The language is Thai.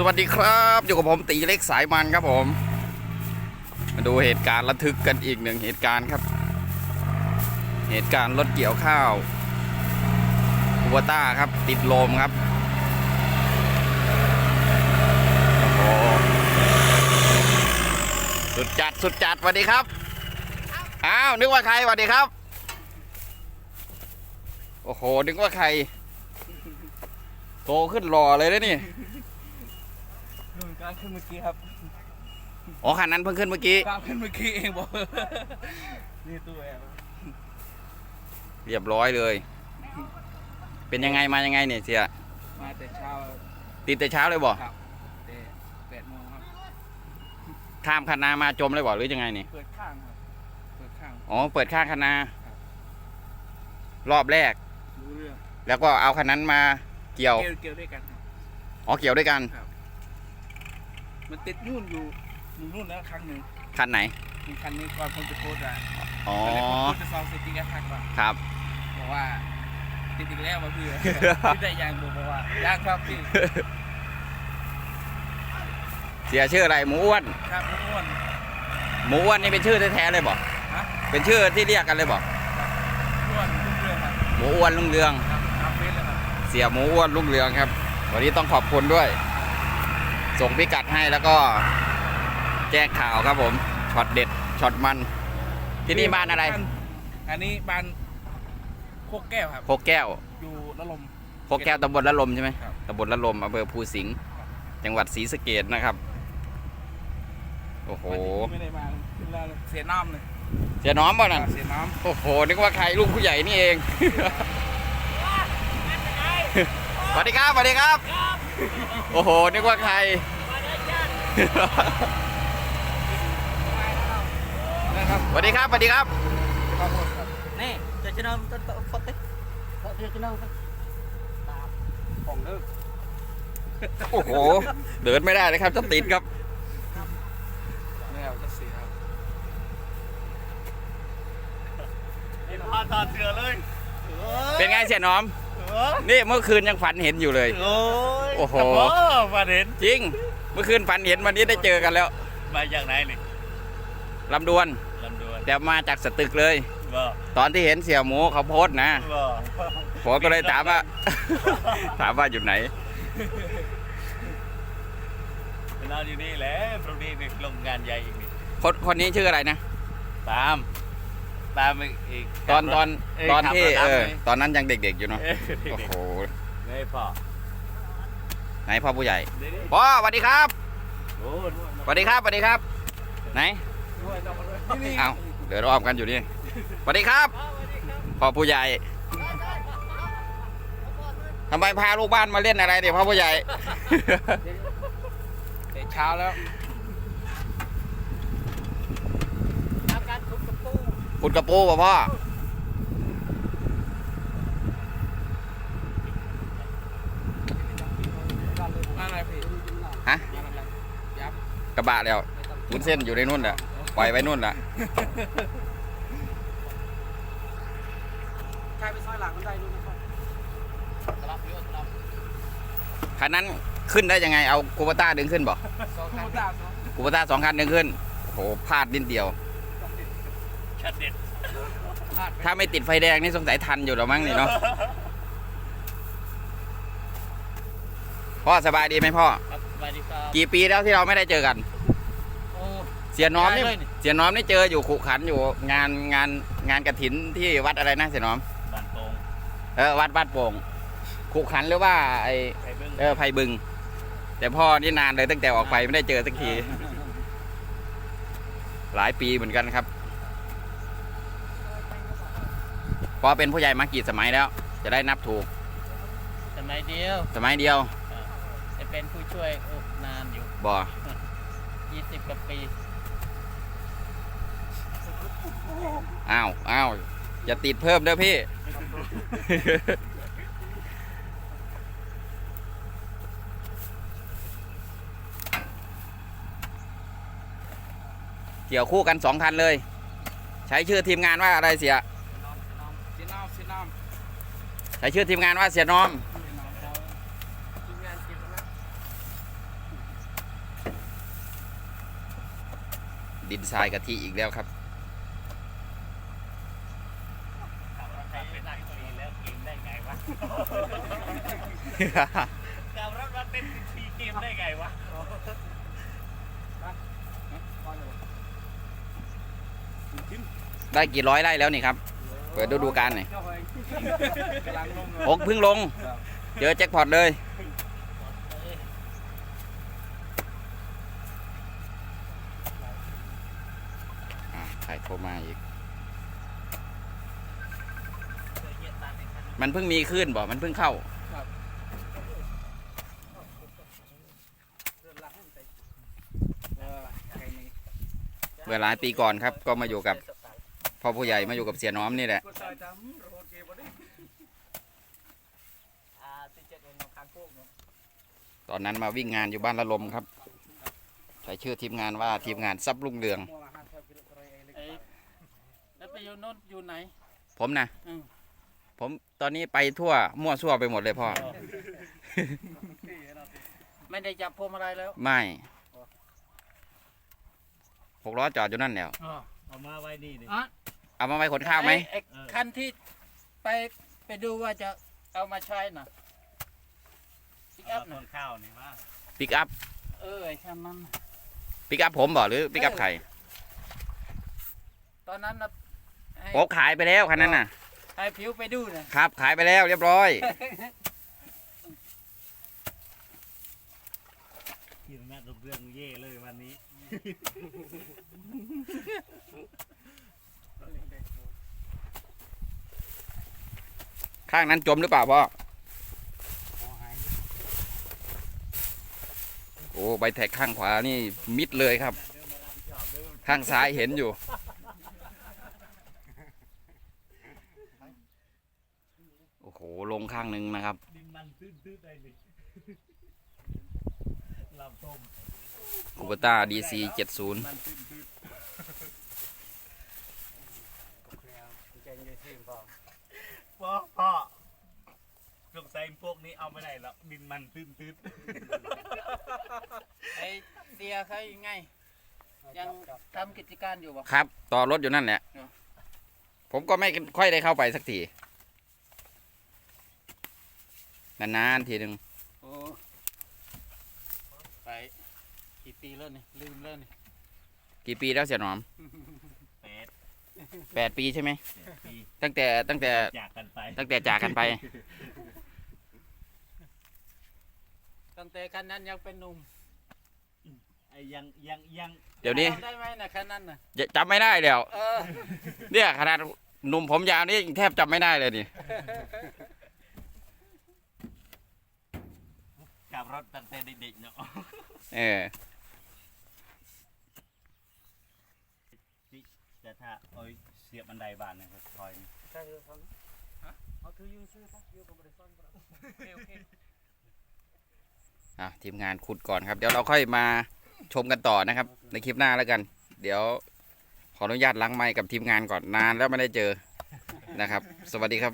สวัสดีครับ อยู่กับผมตีเล็กสายมันครับผม มาดูเหตุการณ์ระทึกกันอีกหนึ่งเหตุการณ์ครับ เหตุการณ์รถเกี่ยวข้าวคูวต้าครับ ติดลมครับโอ้โหสุดจัดสุดจัดสวัสดีครับอ้าวนึกว่าใครสวัสดีครับ โอ้โหนึกว่าใครโตขึ้นหล่อเลยนะนี่ นู่นกลางขึ้นเมื่อกี้ครับอ๋อคันนั้นเพิ่งขึ้นเมื่อกี้กลางขึ้นเมื่อกี้เองบอก นี่ตู้แอร์เรียบร้อยเลย เป็นยังไงมายังไงเนี่ยเสียมาแต่เช้าติดแต่เช้าเลยบ่ครับแต่แปดโมงครับ ข้ามคันนามาจมเลยบ่หรือยังไงนี่เปิดข้างครับ เปิดข้าง อ๋อเปิดข้างคันนาครับรอบแรก รู้เรื่องแล้วก็เอาคันนั้นมาเกี่ยว เกี่ยวเกี่ยวด้วยกันครับอ๋อเกี่ยวด้วยกัน มันติดนู่นอยู่อยู่นู่นแล้วครั้งหนึ่งคันไหนมีคันนี้ก่อนผมจะโพสต์อะอ๋อตอนแรกผมโพสต์จะซองสติ๊กเกอร์ทักว่าครับ บอกว่าติดอีกแล้วมาเพื่อพี่ได้ยังบอกว่ายางครับพี่เสียชื่ออะไรหมูอ้วนครับอ้วน หมูอ้วนนี่เป็นชื่อแท้ๆเลยบ่ฮะ เป็นชื่อที่เรียกกันเลยบ่อ้วนรุ่งเรืองครับหมูอ้วนลุงเรือง ครับทำเฟซเลยครับ เสียหมูอ้วนลุงเรืองครับ วันนี้ต้องขอบคุณด้วย ส่งพิกัดให้แล้วก็แจ้งข่าวครับผมช็อตเด็ดช็อตมัน ที่นี่บ้านอะไร อันนี้บ้านโคกแก้วครับโคกแก้ว อยู่ละลมโคกแก้วตำบลละลมใช่ไหมครับตำบลละลมอำเภอภูสิงห์จังหวัดศรีสะเกดนะครับ โอ้โหวันนี้ไม่ได้มาขึ้นแล้วเลยเสียน้ำเลยเสียน้อมป่ะนั่นเสียน้โอ้โหนึกว่าใครลูกผู้ใหญ่นี่เองสวัสดีครับสวัสดีครับ โอ้โห นึกว่าใครำนะครับสวัสดีครับ สวัสดีครับ ขอบคุณครับ นี่จะจะนำต้นฟอติจะจะนำของเลิกโอ้โห เดินไม่ได้เลยครับจะติดครับนี่ครับจะเสียครับไอ้พาตาเสือเลย เป็นไงเสียน้อม นี่เมื่อคืนยังฝันเห็นอยู่เลย โอ้ยโอ้โหมาเห็นจริง เมื่อคืนฝันเห็นวันนี้ได้เจอกันแล้วมาจากไหนนี่ลำดวน ลำดวนแต่มาจากสตึกเลย บ่ตอนที่เห็นเสี่ยหมูเขาโพสต์นะบ่ผมก็เลยถามว่า ถามว่าอยู่ไหนเราอยู่นี่แหละพรุ่งนี้นี่ลงงานใหญ่อีกนี่คนคนนี้ชื่ออะไรนะ ตาม ตามอีกตอนตอนเตอนที่ขับรถเออตามตอนนั้นยังเด็ก ๆ อยู่ไหมเนาะเออโอ้โหนี่พ่อไหนพ่อผู้ใหญ่นี่นี่พ่อสวัสดีครับโอ้ยสวัสดีครับสวัสดีครับ ไหนด้วยเราด้วยนี่เอาเดี๋ยวรอบกันอยู่นี่สวัสดีครับพ่อผู้ใหญ่ทำไมพาลูกบ้านมาเล่นอะไรเนี่ยพ่อผู้ใหญ่แต่เช้าแล้ว ทำการขุดกระ ปูขุดกระปูป่ะพ่ออะไรพี่ฮะอะไรยับกระบะแล้ววุ้นเส้นอยู่ในนู่นแหละปล่อยไว้นู่นแหละใครไปซอยหลังมันได้ด้วยนะครับคันนั้นขึ้นได้ยังไงเอาคูปต้าดึงขึ้นบ่สองคันสองคูปต้าสองคันดึงขึ้นโอ้โหพลาดนิดเดียว ชัดเด็ดพลาดถ้าไม่ติดไฟแดงนี่สงสัยทันอยู่แล้วมั้งนี่เนาะพ่อสบายดีไหมพ่อ ครับสวัสดีครับกี่ปีแล้วที่เราไม่ได้เจอกัน โอ้ เสียน้อมนี่ได้เลยนี่ เสียน้อมนี่เจออยู่ขุขันอยู่งานงานงานกระถินที่วัดอะไรนะเสียน้อมบ้านโป่งเออวัดบ้านโป่งขุขันหรือว่าไอไข่เบิ้งเออไพบึง แต่พ่อนี่นานเลยตั้งแต่ออกไปไม่ได้เจอสักที หลายปีเหมือนกันครับ พอเป็นผู้ใหญ่มากี่สมัยแล้ว จะได้นับถูก สมัยเดียวสมัยเดียวจะเป็นผู้ช่วยโอ้นานอยู่บ่20กว่าปีอ้าวอ้าวอย่าติดเพิ่มเด้อพี่ เกี่ยวคู่กันสองคันเลย ใช้ชื่อทีมงานว่าอะไรเสียซี นอมใส่ชื่อทีมงานว่าเสียนอมดินทรายกะทิอีกแล้วครับดารับมาเป็นทีเกมได้ไงวะได้กี่ร้อยไร่แล้วนี่ครับ ปิดฤดูกาลหน่อยเจ้กพิ่งลง เจอแจ็คพอตเลยอ่าใครโทรมาอีก มันเพิ่งมีขึ้นบอกมันเพิ่งเข้าเออใครมีเมื่อหลายปีก่อนครับ ก็มาอยู่กับ พ่อผู้ใหญ่มาอยู่กับเสียน้อมนี่แหละกดซอยจำโรโฮเกบอดี้อ่าที่เจ็ดเป็นของคางโคกเนาะตอนนั้นมาวิ่งงานอยู่บ้านละลมครับ ใช้ชื่อทีมงานว่าทีมงานซับลุงเรืองมัวมาห้าสิบกิโลกรัมเองแล้วไปอยู่โน่นอยู่ไหน ผมนะอืมผมตอนนี้ไปทั่วมั่วซั่วไปหมดเลยพ่อ ไม่ได้จับพวงมาลัยแล้ว ไม่หกล้อจอดอยู่นั่นแล้วอ๋อ เอามาไว้นี่นี่อะเอามาไว้ขนข้าวไหม อ้อ้คันที่ไปไปดูว่าจะเอามาใช้น่ะปิกเอาอัพมาน่ะต้นข้าวนี่ว่าปิกอัพ เออไอ้คันนั้นน่ะปิกอัพผมบอกหรือปิกอัพใครตอนนั้นนะให้โอ้ขายไปแล้วคันนั้นน่ะให้ผิวไปดูน่ะครับ ขายไปแล้วเรียบร้อย ทีมแม่ตกเรื่องเย่เลยวันนี้ ข้างนั้นจมหรือเปล่าพ่อ โอ้ใบแท็กข้างขวานี่มิดเลยครับ ข้างซ้ายเห็นอยู่ โอ้โห ลงข้างหนึ่งนะครับ ดินมันตื้นๆได้เลย ลำส้มคูเปต้าดีซีเจ็ดศูนย์มันตื้นๆพ่อพ่อสงสัยพวกนี้เอาไม่ได้หรอกดินมันตื้นๆไอ้เสียเขายังไง ยังทำกิจการอยู่บ่ครับ ต่อรถอยู่นั่นแหละเนอะผมก็ไม่ค่อยได้เข้าไปสักที นานๆทีหนึ่งโอ้ไปกี่ ปีแล้วนี่ลืมแล้วนี่กี่ปีแล้วเสียหนอมเป็ดแปดปีใช่ไหมปีตั้งแต่ตั้งแต่จากกันไปตั้งแต่จากกันไป ตั้งแต่คันนั้นยังเป็นหนุ่มไอ้ยังยังยังเดี๋ยวนี้จำได้ไหมนะคันนั้นน่ะจำไม่ได้แล้ว เออ เนี่ยขนาดหนุ่มผมยาวนี่ยังแทบจำไม่ได้เลยนี่ขับรถตั้งแต่เด็กๆเนาะ เออ แต่ถ้าเอาเสียบบันไดบานนะครับคอยนี่ใช่เลยครับเอาถือยูซื้อครับยูกับบริษัทครับโอเคโอเคอะทีมงานขุดก่อนครับ เดี๋ยวเราค่อยมาชมกันต่อนะครับ ในคลิปหน้าแล้วกัน เดี๋ยวขออนุญาตล้างไมค์กับทีมงานก่อนนานแล้วไม่ได้เจอนะครับ สวัสดีครับ